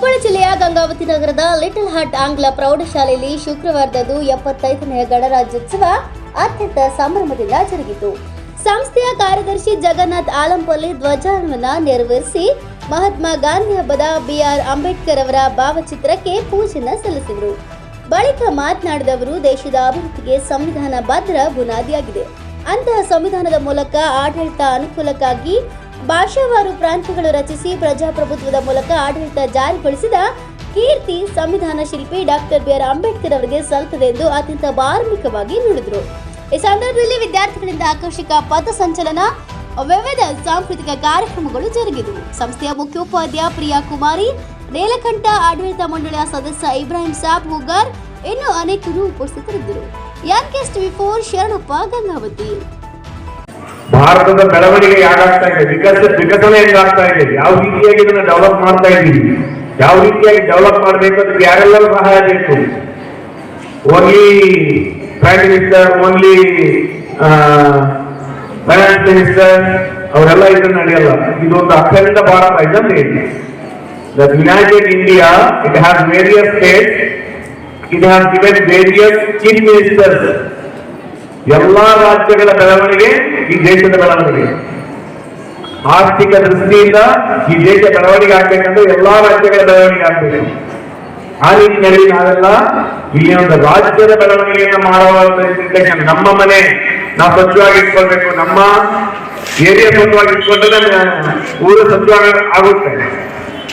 ಕೊಪ್ಪಳ ಜಿಲ್ಲೆಯ ಗಂಗಾವತಿ ನಗರದ little heart ಆಂಗ್ಲ ಪ್ರೌಢಶಾಲೆಯಲ್ಲಿ ಶುಕ್ರವಾರದಂದು ಎಪ್ಪತ್ತೈದನೆಯ ಗಣರಾಜ್ಯೋತ್ಸವ ಅತ್ಯಂತ ಸಂಭ್ರಮದಿಂದ ಜರುಗಿತು. ಸಂಸ್ಥೆಯ ಕಾರ್ಯದರ್ಶಿ ಜಗನ್ನಾಥ್ ಆಲಂಪಲ್ಲಿ ಧ್ವಜಾರೋಹಣ ನೆರವೇರಿಸಿ ಮಹಾತ್ಮ ಗಾಂಧಿ ಹಬ್ಬದ ಬಿಆರ್ ಅಂಬೇಡ್ಕರ್ ಅವರ ಭಾವಚಿತ್ರಕ್ಕೆ ಪೂಜೆನ ಸಲ್ಲಿಸಿದರು. ಬಳಿಕ ಮಾತನಾಡಿದ ಅವರು, ದೇಶದ ಅಭಿವೃದ್ಧಿಗೆ ಸಂವಿಧಾನ ಭದ್ರ ಬುನಾದಿಯಾಗಿದೆ. ಅಂತಹ ಸಂವಿಧಾನದ ಮೂಲಕ ಆಡಳಿತ ಅನುಕೂಲಕ್ಕಾಗಿ ಭಾಷಾವಾರು ಪ್ರಾಂತ್ಯಗಳು ರಚಿಸಿ ಪ್ರಜಾಪ್ರಭುತ್ವದ ಮೂಲಕ ಆಡಳಿತ ಜಾರಿಗೊಳಿಸಿದ ಕೀರ್ತಿ ಸಂವಿಧಾನ ಶಿಲ್ಪಿ ಡಾಕ್ಟರ್ ಬಿ ಆರ್ ಅಂಬೇಡ್ಕರ್ ಅವರಿಗೆ ಸಲ್ತದೆ ಎಂದು ಅತ್ಯಂತ ಮಾರ್ಮಿಕವಾಗಿ ನುಡಿದರು. ಈ ಸಂದರ್ಭದಲ್ಲಿ ವಿದ್ಯಾರ್ಥಿಗಳಿಂದ ಆಕರ್ಷಕ ಪಥಸಂಚಲನ ವಿವಿಧ ಸಾಂಸ್ಕೃತಿಕ ಕಾರ್ಯಕ್ರಮಗಳು ಜರುಗಿದವು. ಸಂಸ್ಥೆಯ ಮುಖ್ಯೋಪಾಧ್ಯಾಯ ಪ್ರಿಯಾ ಕುಮಾರಿ, ನೇಲಕಂಠ ಆಡಳಿತ ಮಂಡಳಿಯ ಸದಸ್ಯ ಇಬ್ರಾಹಿಂ ಸಾಬ್ ಹುಗಾರ್ ಇನ್ನೂ ಅನೇಕರು ಉಪಸ್ಥಿತರಿದ್ದರು. ಯಾರ್ಕೆಸ್ಟ್ ಬಿಫೋರ್ ಶರಣಪ್ಪ ಗಂಗಾವತಿ. ಭಾರತದ ಬೆಳವಣಿಗೆ ಯಾಕಾಗ್ತಾ ಇದೆ? ವಿಕಸ, ವಿಕಸನ ಹೆಂಗಾಗ್ತಾ ಇದೆ? ಯಾವ ರೀತಿಯಾಗಿ ಇದನ್ನು ಡೆವಲಪ್ ಮಾಡ್ತಾ ಇದ್ದೀವಿ? ಯಾವ ರೀತಿಯಾಗಿ ಡೆವಲಪ್ ಮಾಡಬೇಕು ಅದಕ್ಕೆ ಯಾರೆಲ್ಲರೂ ಸಹಾಯ ಬೇಕು? Only prime minister only finance minister ಅವರೆಲ್ಲ ಇದನ್ನು ನಡೆಯಲ್ಲ. ಇದೊಂದು ಅಖಂಡ ಭಾರತ. ಇದನ್ನೇ the united India it has various state it has given various chief ministers ಎಲ್ಲಾ ರಾಜ್ಯಗಳ ಬೆಳವಣಿಗೆ ಈ ದೇಶದ ಬೆಳವಣಿಗೆ. ಆರ್ಥಿಕ ದೃಷ್ಟಿಯಿಂದ ಈ ದೇಶ ಬೆಳವಣಿಗೆ ಆಗ್ಬೇಕಂದ್ರೆ ಎಲ್ಲಾ ರಾಜ್ಯಗಳ ಬೆಳವಣಿಗೆ ಆಗ್ಬೇಕು. ಆ ರೀತಿಯಲ್ಲಿ ನಾವೆಲ್ಲ ಈ ಒಂದು ರಾಜ್ಯದ ಬೆಳವಣಿಗೆಯನ್ನು ಮಾಡುವ. ನಮ್ಮ ಮನೆ ನಾವು ಸ್ವಚ್ಛವಾಗಿ ಇಟ್ಕೊಳ್ಬೇಕು. ನಮ್ಮ ಏರಿಯಾ ಸ್ವಚ್ಛವಾಗಿ ಇಟ್ಕೊಂಡ್ರೆ ಊರು ಸ್ವಚ್ಛವಾಗಿ ಆಗುತ್ತೆ.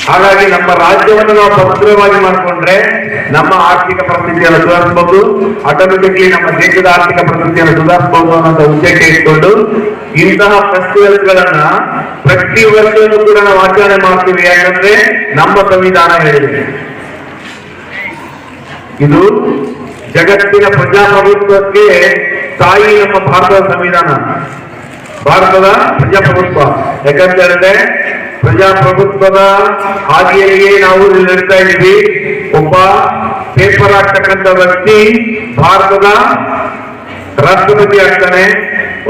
ಹಾಗಾಗಿ ನಮ್ಮ ರಾಜ್ಯವನ್ನು ನಾವು ಭದ್ರವಾಗಿ ಮಾಡಿಕೊಂಡ್ರೆ ನಮ್ಮ ಆರ್ಥಿಕ ಪರಿಸ್ಥಿತಿಯನ್ನು ಸುಧಾರಿಸಬಹುದು ಆಟೋಮೆಟಿಕ್ಲಿ ನಮ್ಮ ದೇಶದ ಆರ್ಥಿಕ ಪರಿಸ್ಥಿತಿಯನ್ನು ಸುಧಾರಿಸಬಹುದು ಅನ್ನೋ ಉದ್ದೇಶ ಇಟ್ಕೊಂಡು ಇಂತಹ ಫೆಸ್ಟಿವಲ್ಸ್ ಗಳನ್ನ ಪ್ರತಿ ವರ್ಷವೂ ಕೂಡ ನಾವು ಆಚರಣೆ ಮಾಡ್ತೀವಿ. ಯಾಕಂದ್ರೆ ನಮ್ಮ ಸಂವಿಧಾನ ಹೇಳಿದೆ. ಇದು ಜಗತ್ತಿನ ಪ್ರಜಾಪ್ರಭುತ್ವಕ್ಕೆ ತಾಯಿ ನಮ್ಮ ಭಾರತದ ಸಂವಿಧಾನ. ಭಾರತದ ಪ್ರಜಾಪ್ರಭುತ್ವ. ಯಾಕಂತ ಹೇಳಿದ್ರೆ ಪ್ರಜಾಪ್ರಭುತ್ವದ ಹಾದಿಯಲ್ಲಿಯೇ ನಾವು ನಡೀತಾ ಇದ್ದೀವಿ. ಒಬ್ಬ ಪೇಪರ್ ಆಗ್ತಕ್ಕಂಥ ವ್ಯಕ್ತಿ ಭಾರತದ ರಾಷ್ಟ್ರಪತಿ ಆಗ್ತಾನೆ.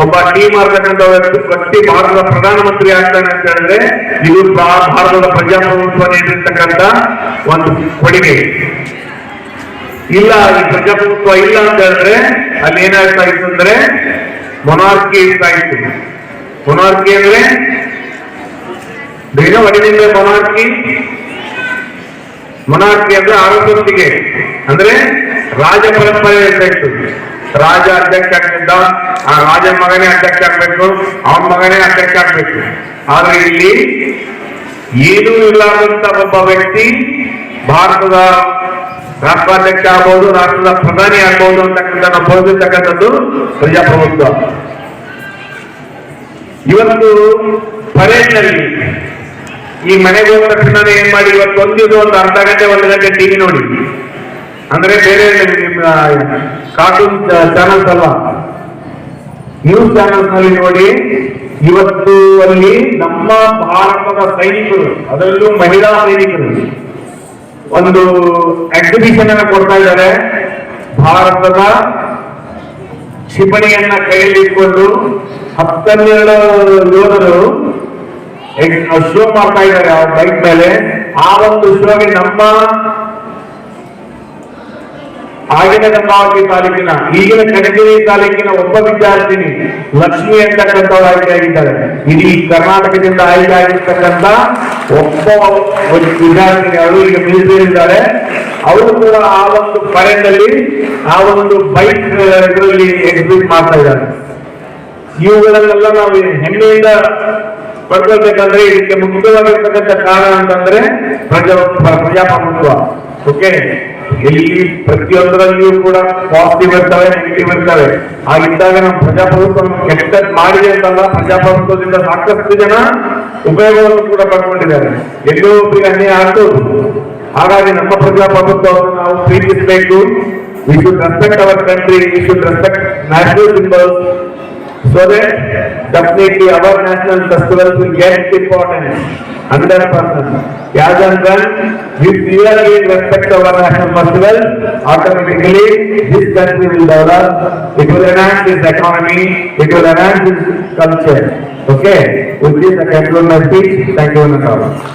ಒಬ್ಬ ಟೀಮ್ ಆಗ್ತಕ್ಕಂಥ ವ್ಯಕ್ತಿ ಭಾರತದ ಪ್ರಧಾನಮಂತ್ರಿ ಆಗ್ತಾನೆ ಅಂತ ಹೇಳಿದ್ರೆ, ಇದು ಭಾರತದ ಪ್ರಜಾಪ್ರಭುತ್ವ ನೀಡಿರ್ತಕ್ಕಂಥ ಒಂದು ಕೊಡುಗೆ. ಇಲ್ಲ, ಈ ಪ್ರಜಾಪ್ರಭುತ್ವ ಇಲ್ಲ ಅಂತ ಹೇಳಿದ್ರೆ ಅಲ್ಲಿ ಏನಾಗ್ತಾ ಇತ್ತು ಅಂದ್ರೆ ಮೊನಾರ್ಕಿ ಇರ್ತಾ ಇತ್ತು. ಮೊನಾರ್ಕಿ ಅಂದ್ರೆ ಬೇಗ ಒಡಿನಿಂದ ಮೊನಾರ್ಕಿ ಮೊನಾರ್ಕಿ ಅಂದ್ರೆ ಆರೋಗ್ಯೊಂದಿಗೆ ಅಂದ್ರೆ ರಾಜ ಪರಂಪರೆ ರಾಜ ಅಧ್ಯಕ್ಷ ಆಗ್ತಿದ್ದ, ಆ ರಾಜ ಮಗನೇ ಅಧ್ಯಕ್ಷ ಆಗ್ಬೇಕು, ಅವನ ಮಗನೇ ಅಧ್ಯಕ್ಷ ಆಗ್ಬೇಕು. ಆದ್ರೆ ಇಲ್ಲಿ ಏನೂ ಇಲ್ಲದಂತ ಒಬ್ಬ ವ್ಯಕ್ತಿ ಭಾರತದ ರಾಷ್ಟ್ರಾಧ್ಯಕ್ಷ ಆಗ್ಬೋದು, ರಾಷ್ಟ್ರದ ಪ್ರಧಾನಿ ಆಗ್ಬೋದು ಅಂತಕ್ಕಂಥ ನಾವು ಪ್ರಜಾಪ್ರಭುತ್ವ. ಇವತ್ತು ಪರೇಡ್ನಲ್ಲಿ ಈ ಮನೆಗೆ ಹೋದ ತಕ್ಷಣ ಏನ್ ಮಾಡಿ? ಇವತ್ತು ಒಂದಿದ್ದು ಒಂದು ಅರ್ಧ ಗಂಟೆ, ಒಂದು ಗಂಟೆ ಟಿವಿ ನೋಡಿ. ಅಂದ್ರೆ ಬೇರೆ ಕಾರ್ಟೂನ್ ಚಾನಲ್ಸ್ ಅಲ್ಲ ನ್ಯೂಸ್ ಚಾನಲ್ಸ್ನಲ್ಲಿ ನೋಡಿ, ಇವತ್ತು ಅಲ್ಲಿ ನಮ್ಮ ಭಾರತದ ಸೈನಿಕರು, ಅದರಲ್ಲೂ ಮಹಿಳಾ ಸೈನಿಕರು ಒಂದು ಎಕ್ಸಿಬಿಷನ್ ಅನ್ನು ಕೊಡ್ತಾ ಇದ್ದಾರೆ. ಭಾರತದ ಕ್ಷಿಪಣಿಯನ್ನ ಕೈಯಲ್ಲಿ ಇಟ್ಕೊಂಡು ಹತ್ತೆರಡು ಯೋಧರು ಶೋ ಮಾಡ್ತಾ ಇದ್ದಾರೆ. ಆ ಬೈಕ್ ಮೇಲೆ. ಆ ಒಂದು ಶೋಗೆ ನಮ್ಮ ಆಗಿನ ಗಂಗಾವತಿ ತಾಲೂಕಿನ, ಈಗಿನ ಕನಕಗಿರಿ ತಾಲೂಕಿನ ಒಬ್ಬ ವಿದ್ಯಾರ್ಥಿನಿ ಲಕ್ಷ್ಮಿ ಅಂತಕ್ಕಂಥವ್ರು ಆಯ್ಕೆಯಾಗಿದ್ದಾರೆ ಇಡೀ ಕರ್ನಾಟಕದಿಂದ ಆಯ್ಕೆ ಆಗಿರ್ತಕ್ಕಂಥ ಒಬ್ಬ ಒಂದು ವಿದ್ಯಾರ್ಥಿನಿ ಅವರು ಈಗ ಮೀಸಲಿದ್ದಾರೆ ಅವರು ಕೂಡ ಆ ಒಂದು ಪರೇಡ್ನಲ್ಲಿ, ಆ ಒಂದು ಬೈಕ್ ಇದರಲ್ಲಿ ಎಕ್ಸಿಬಿಟ್ ಮಾಡ್ತಾ ಇದ್ದಾರೆ. ಇವುಗಳನ್ನೆಲ್ಲ ನಾವು ಹೆಮ್ಮೆಯಿಂದ ಪಡ್ಕೊಳ್ಬೇಕಂದ್ರೆ ಇದಕ್ಕೆ ಮುಖ್ಯವಾಗಿರ್ತಕ್ಕಂಥ ಕಾರಣ ಅಂತಂದ್ರೆ ಪ್ರಜಾ ಪ್ರ- ಪ್ರಜಾಪ್ರಭುತ್ವ. ಓಕೆ ಇಲ್ಲಿ ಪ್ರತಿಯೊಂದರಲ್ಲಿಯೂ ಕೂಡ ಪಾಸಿಟಿವ್ ಇರ್ತವೆ ನೆಗೆಟಿವ್ ಇರ್ತವೆ. ಹಾಗಿದ್ದಾಗ ನಮ್ಮ ಪ್ರಜಾಪ್ರಭುತ್ವ ಕೆಟ್ಟ ಮಾಡಿದೆ ಅಂತಲ್ಲ, ಪ್ರಜಾಪ್ರಭುತ್ವದಿಂದ ಸಾಕಷ್ಟು ಜನ ಉಪಯೋಗವನ್ನು ಕೂಡ ಪಡ್ಕೊಂಡಿದ್ದಾರೆ. ಎಲ್ಲೋ ಒಬ್ಬರಿಗೆ ಅನ್ಯಾಯ ಆಗ್ಬೋದು. ಹಾಗಾಗಿ ನಮ್ಮ ಪ್ರಜಾಪ್ರಭುತ್ವವನ್ನು ನಾವು ಪ್ರೀತಿಸಬೇಕು. We should respect our country we should respect national symbols so that definitely our national festivals will get importance. Hundred percent. As and when we clearly respect our national festival, automatically this country will develop. It will enhance its economy. It will enhance its culture. Okay. With this, I conclude my speech. Thank you, Nandava.